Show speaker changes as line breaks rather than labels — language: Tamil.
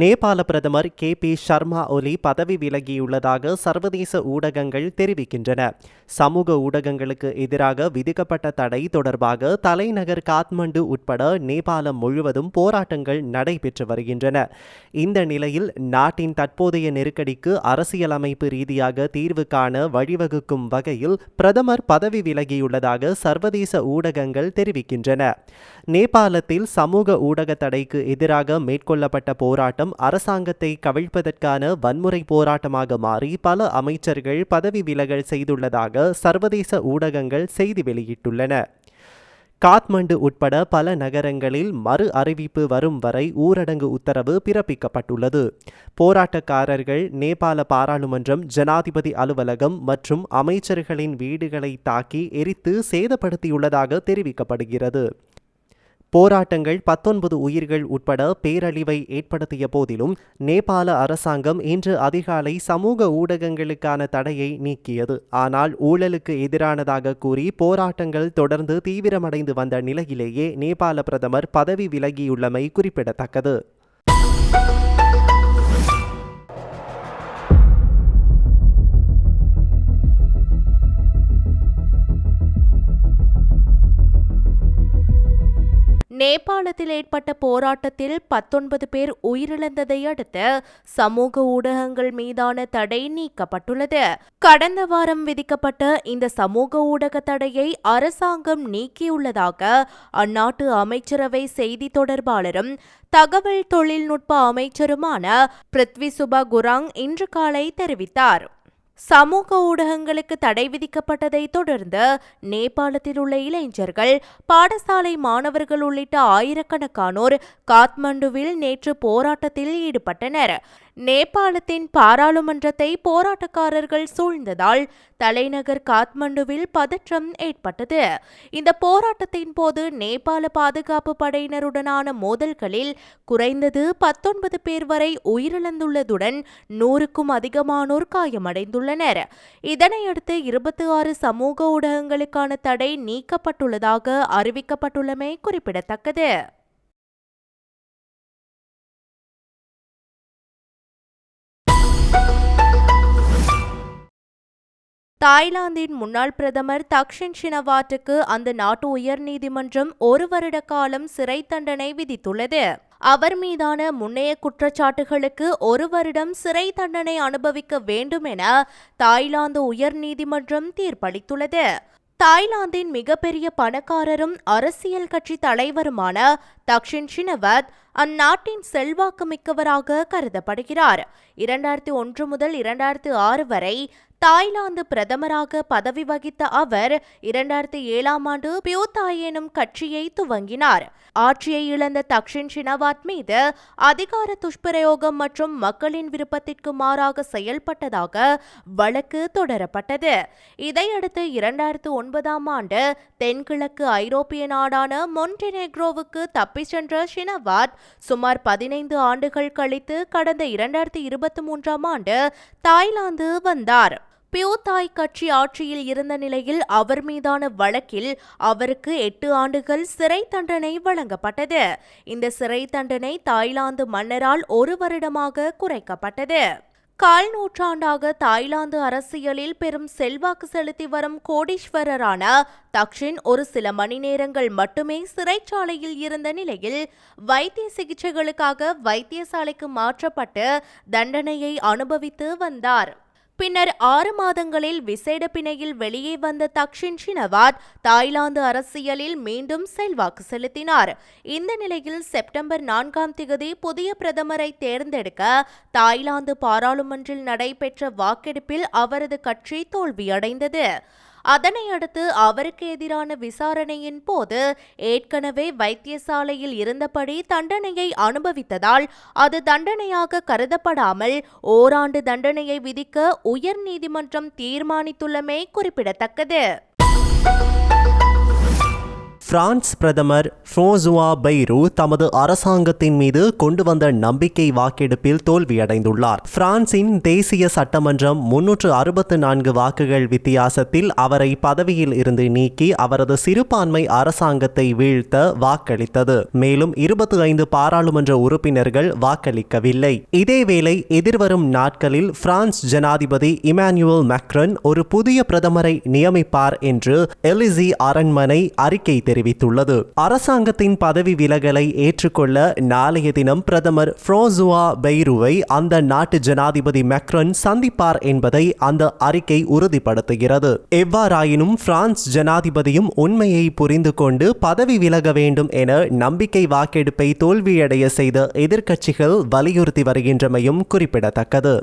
நேபாள பிரதமர் கே பி சர்மா ஒலி பதவி விலகியுள்ளதாக சர்வதேச ஊடகங்கள் தெரிவிக்கின்றன. சமூக ஊடகங்களுக்கு எதிராக விதிக்கப்பட்ட தடை தொடர்பாக தலைநகர் காத்மண்டு உட்பட நேபாளம் முழுவதும் போராட்டங்கள் நடைபெற்று வருகின்றன. இந்த நிலையில் நாட்டின் தற்போதைய நெருக்கடிக்கு அரசியலமைப்பு ரீதியாக தீர்வு காண வழிவகுக்கும் வகையில் பிரதமர் பதவி விலகியுள்ளதாக சர்வதேச ஊடகங்கள் தெரிவிக்கின்றன. நேபாளத்தில் சமூக ஊடக தடைக்கு எதிராக மேற்கொள்ளப்பட்ட போராட்டம் அரசாங்கத்தை கவிழ்ப்பதற்கான வன்முறை போராட்டமாக மாறி பல அமைச்சர்கள் பதவி விலகல் செய்துள்ளதாக சர்வதேச ஊடகங்கள் செய்தி வெளியிட்டுள்ளன. காத்மண்டு உட்பட பல நகரங்களில் மறு அறிவிப்பு வரும் வரை ஊரடங்கு உத்தரவு பிறப்பிக்கப்பட்டுள்ளது. போராட்டக்காரர்கள் நேபாள பாராளுமன்றம் ஜனாதிபதி அலுவலகம் மற்றும் அமைச்சர்களின் வீடுகளை தாக்கி எரித்து சேதப்படுத்தியுள்ளதாக தெரிவிக்கப்படுகிறது. போராட்டங்கள் பத்தொன்பது உயிர்கள் உட்பட பேரழிவை ஏற்படுத்திய போதிலும் நேபாள அரசாங்கம் இன்று அதிகாலை சமூக ஊடகங்களுக்கான தடையை நீக்கியது. ஆனால் ஊழலுக்கு எதிரானதாக கூறி போராட்டங்கள் தொடர்ந்து தீவிரமடைந்து வந்த நிலையிலேயே நேபாள பிரதமர் பதவி விலகியுள்ளமை குறிப்பிடத்தக்கது.
நேபாளத்தில் ஏற்பட்ட போராட்டத்தில் பத்தொன்பது பேர் உயிரிழந்ததை அடுத்து சமூக ஊடகங்கள் மீதான தடை நீக்கப்பட்டுள்ளது. கடந்த வாரம் விதிக்கப்பட்ட இந்த சமூக ஊடக தடையை அரசாங்கம் நீக்கியுள்ளதாக அந்நாட்டு அமைச்சரவை செய்தி தொடர்பாளரும் தகவல் தொழில்நுட்ப அமைச்சருமான பிருத்வி சுபா குராங் இன்று காலை தெரிவித்தார். சமூக ஊடகங்களுக்கு தடை விதிக்கப்பட்டதை தொடர்ந்து நேபாளத்தில் உள்ள இளைஞர்கள் பாடசாலை மாணவர்கள் உள்ளிட்ட ஆயிரக்கணக்கானோர் காத்மண்டுவில் நேற்று போராட்டத்தில் ஈடுபட்டனர். நேபாளத்தின் பாராளுமன்றத்தை போராட்டக்காரர்கள் சூழ்ந்ததால் தலைநகர் காத்மண்டுவில் பதற்றம் ஏற்பட்டது. இந்த போராட்டத்தின் போது நேபாள பாதுகாப்பு படையினருடனான மோதல்களில் குறைந்தது பத்தொன்பது பேர் வரை உயிரிழந்துள்ளதுடன் நூறுக்கும் அதிகமானோர் காயமடைந்துள்ளனர். இதனையடுத்து இருபத்தி ஆறு சமூக ஊடகங்களுக்கான தடை நீக்கப்பட்டுள்ளதாக அறிவிக்கப்பட்டுள்ளமை குறிப்பிடத்தக்கது. தாய்லாந்தின் முன்னாள் பிரதமர் தக்ஷின் ஷினவாட்டுக்கு அந்த நாட்டு உயர்நீதிமன்றம் ஒரு வருட காலம் சிறை தண்டனை விதித்துள்ளது. அவர் மீதான முன்னைய குற்றச்சாட்டுகளுக்கு ஒரு வருடம் சிறை தண்டனை அனுபவிக்க வேண்டும் என தாய்லாந்து உயர்நீதிமன்றம் தீர்ப்பளித்துள்ளது. தாய்லாந்தின் மிகப்பெரிய பணக்காரரும் அரசியல் கட்சி தலைவருமான தக்ஷின் ஷினவத் அந்நாட்டின் செல்வாக்கு மிக்கவராக கருதப்படுகிறார். இரண்டாயிரத்தி ஒன்று முதல் இரண்டாயிரத்தி ஆறு வரை தாய்லாந்து பிரதமராக பதவி வகித்த அவர் இரண்டாயிரத்தி ஏழாம் ஆண்டு பியூதாய் எனும் கட்சியை துவங்கினார். ஆட்சியை இழந்த தக்ஷின் ஷினவாத் மீது அதிகார துஷ்பிரயோகம் மற்றும் மக்களின் விருப்பத்திற்கு மாறாக செயல்பட்டதாக வழக்கு தொடரப்பட்டது. இதையடுத்து இரண்டாயிரத்து ஒன்பதாம் ஆண்டு தென்கிழக்கு ஐரோப்பிய நாடான மொன்டெனெக்ரோவுக்கு தப்பிச் சென்ற ஷினவாத் சுமார் பதினைந்து ஆண்டுகள் கழித்து கடந்த இரண்டாயிரத்தி இருபத்தி மூன்றாம் ஆண்டு தாய்லாந்து வந்தார். பியூதாய் கட்சி ஆட்சியில் இருந்த நிலையில் அவர் மீதான வழக்கில் அவருக்கு எட்டு ஆண்டுகள் சிறை தண்டனை வழங்கப்பட்டது. இந்த சிறை தண்டனை தாய்லாந்து மன்னரால் ஒரு வருடமாக குறைக்கப்பட்டது. கால் நூற்றாண்டாக தாய்லாந்து அரசியலில் பெரும் செல்வாக்கு செலுத்தி வரும் கோடீஸ்வரரான தக்ஷின் ஒரு சில மணி நேரங்கள் மட்டுமே சிறைச்சாலையில் இருந்த நிலையில் வைத்திய சிகிச்சைகளுக்காக வைத்தியசாலைக்கு மாற்றப்பட்டு தண்டனையை அனுபவித்து வந்தார். பின்னர் ஆறு மாதங்களில் விசேட பிணையில் வெளியே வந்த தக்ஷின் ஷினவாத் தாய்லாந்து அரசியலில் மீண்டும் செல்வாக்கு செலுத்தினார். இந்த நிலையில் செப்டம்பர் நான்காம் திகதி புதிய பிரதமரை தேர்ந்தெடுக்க தாய்லாந்து பாராளுமன்றில் நடைபெற்ற வாக்கெடுப்பில் அவரது கட்சி தோல்வியடைந்தது. அதனை அடுத்து அவருக்கு எதிரான விசாரணையின் போது ஏற்கனவே வைத்தியசாலையில் இருந்தபடி தண்டனையை அனுபவித்ததால் அது தண்டனையாக கருதப்படாமல் ஓராண்டு தண்டனையை விதிக்க உயர் நீதிமன்றம் தீர்மானித்துள்ளமை குறிப்பிடத்தக்கது.
பிரான்ஸ் பிரதமர் ஃப்ரோசுவா பைரு தமது அரசாங்கத்தின் மீது கொண்டு வந்த நம்பிக்கை வாக்கெடுப்பில் தோல்வியடைந்துள்ளார். பிரான்சின் தேசிய சட்டமன்றம் முன்னூற்று அறுபத்து நான்கு வாக்குகள் வித்தியாசத்தில் அவரை பதவியில் இருந்து நீக்கி அவரது சிறுபான்மை அரசாங்கத்தை வீழ்த்த வாக்களித்தது. மேலும் இருபத்தி ஐந்து பாராளுமன்ற உறுப்பினர்கள் வாக்களிக்கவில்லை. இதேவேளை எதிர்வரும் நாட்களில் பிரான்ஸ் ஜனாதிபதி இமானுவல் மேக்ரன் ஒரு புதிய பிரதமரை நியமிப்பார் என்று எலிசி அரண்மனை அறிக்கை தெரிவித்துள்ளது. அரசாங்கத்தின் பதவி விலகலை ஏற்றுக்கொள்ள நாளைய தினம் பிரதமர் ஃப்ரோசுவா பெய்ருவை அந்த நாட்டு ஜனாதிபதி மெக்ரன் சந்திப்பார் என்பதை அந்த அறிக்கை உறுதிப்படுத்துகிறது. எவ்வாறாயினும் பிரான்ஸ் ஜனாதிபதியும் உண்மையை புரிந்து கொண்டு பதவி விலக வேண்டும் என நம்பிக்கை வாக்கெடுப்பை தோல்வியடைய செய்த எதிர்க்கட்சிகள் வலியுறுத்தி வருகின்றமையும் குறிப்பிடத்தக்கது.